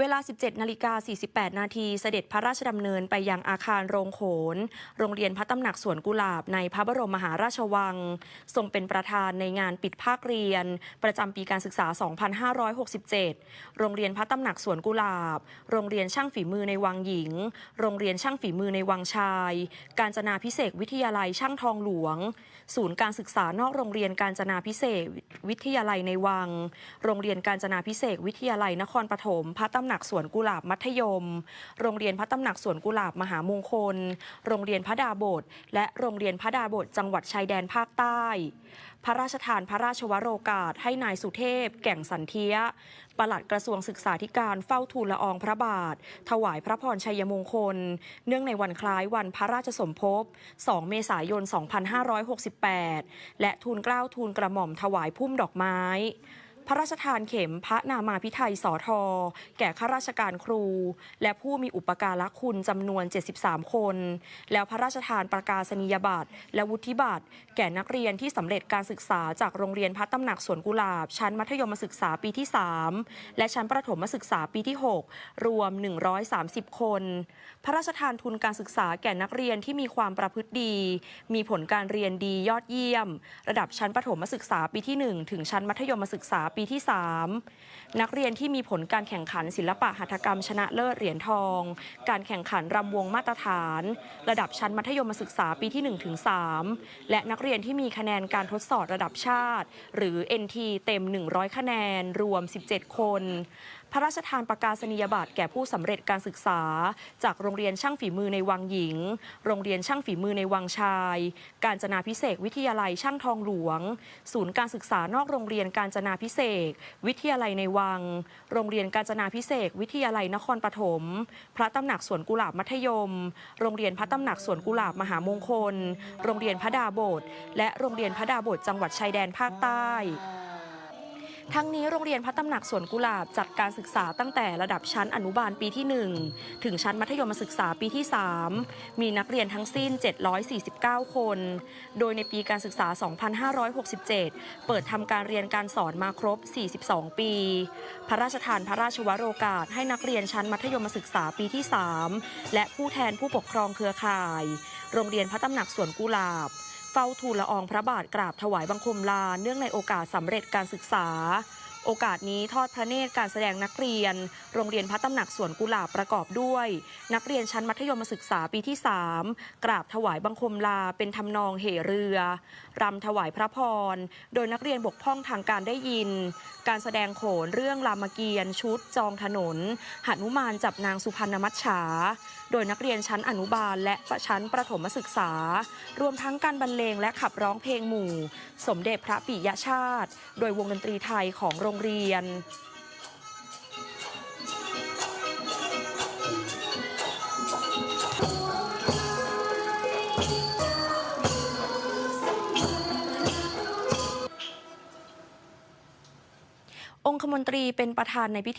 เวลา 17 นาฬิกา 48 นาทีเสด็จพระราชดำเนินไปยังอาคารโรงโขน โรงเรียนพระตำหนักสวนกุหลาบในพระบรมมหาราชวัง ทรงเป็นประธานในงานปิดภาคเรียน ประจำปีการศึกษา 2567 โรงเรียนพระตำหนักสวนกุหลาบ โรงเรียนช่างฝีมือในวังหญิง โรงเรียนช่างฝีมือในวังชาย การจนาพิเศษวิทยาลัยช่างทองหลวง ศูนย์การศึกษานอกโรงเรียนการจนาพิเศษวิทยาลัยในวัง โรงเรียนการจนาพิเศษวิทยาลัยนครปฐมพระตำหนักสวนกุหลาบมัธยม โรงเรียนพระตำหนักสวนกุหลาบมหามงคล โรงเรียนพระดาบทและโรงเรียนพระดาบทจังหวัดชายแดนภาคใต้ พระราชทานพระราชวโรกาสให้นายสุเทพ แก่งสันเทียปลัดกระทรวงศึกษาธิการเฝ้าทูลละอองพระบาท ถวายพระพรชัยมงคล เนื่องในวันคล้ายวันพระราชสมภพ 2 เมษายน 2568 และทูลเกล้าทูลกระหม่อมถวายพุ่มดอกไม้ พระราชทานเข็มพระนามาพิไทยสอทอแก่ข้าราชการครู และผู้มีอุปการะคุณจำนวน 73 คน แล้วพระราชทานประกาศนียบัตรและวุฒิบัตรแก่นักเรียนที่สำเร็จการศึกษาจากโรงเรียนพระตำหนักสวนกุหลาบ ชั้นมัธยมศึกษาปีที่ 3 และชั้นประถมศึกษาปีที่ 6 รวม 130 คน พระราชทานทุนการศึกษาแก่นักเรียนที่มีความประพฤติดี มีผลการเรียนดียอดเยี่ยม ระดับชั้นประถมศึกษาปีที่ 1 ถึงชั้นมัธยมศึกษาปีที่ 3 นักเรียนที่มีผลการแข่งขันศิลปะหัตถกรรมชนะเลิศเหรียญทอง การแข่งขันรำวงมาตรฐาน ระดับชั้นมัธยมศึกษาปีที่1ถึง3และนักเรียนที่มีคะแนนการทดสอบระดับชาติ หรือ NT เต็ม 100 คะแนนรวม 17 คน พระราชทานประกาศนียบัตรแก่ผู้สำเร็จการศึกษา จากโรงเรียนช่างฝีมือในวังหญิง โรงเรียนช่างฝีมือในวังชาย การจนาพิเศษวิทยาลัยช่างทองหลวง ศูนย์การศึกษานอกโรงเรียนการจนาพิเศษวิทยาลัยในวัง โรงเรียนการจนาพิเศษวิทยาลัยนครปฐม พระตำหนักสวนกุหลาบมัธยม โรงเรียนพระตำหนักสวนกุหลาบมหามงคล โรงเรียนพระดาบทและโรงเรียนพระดาบทจังหวัดชายแดนภาคใต้ ทั้งนี้โรงเรียนพระตำหนักสวนกุหลาบจัดการศึกษาตั้งแต่ระดับชั้นอนุบาลปีที่ 1 ถึงชั้นมัธยมศึกษาปีที่ 3 มีนักเรียนทั้งสิ้น 749 คน โดยในปีการศึกษา 2567 เปิดทำการเรียนการสอนมาครบ 42 ปี พระราชทานพระราชวโรกาสให้นักเรียนชั้นมัธยมศึกษาปีที่ 3 และผู้แทนผู้ปกครองเครือข่าย โรงเรียนพระตำหนักสวนกุหลาบ เฝ้าทูลละอองพระบาทกราบถวายบังคมลา เนื่องในโอกาสสำเร็จการศึกษา โอกาสนี้ทอดพระเนตรการแสดงนักเรียน โรงเรียนพระตำหนักสวนกุหลาบประกอบด้วย นักเรียนชั้นมัธยมศึกษาปีที่ 3 กราบถวายบังคมลาเป็นทำนองเหเรือรำถวายพระพร โดยนักเรียนบกพร่องทางการได้ยิน การแสดงโขนเรื่องรามเกียรติ์ชุดจองถนนหนุมานจับนางสุพรรณมัจฉาโดยนักเรียนชั้นอนุบาลและชั้นประถมศึกษา รวมทั้งการบรรเลงและขับร้องเพลงหมู่ สมเด็จพระปิยชาติ โดยวงดนตรีไทยของโรงเรียน องคมนตรีเป็นประธานในพิธี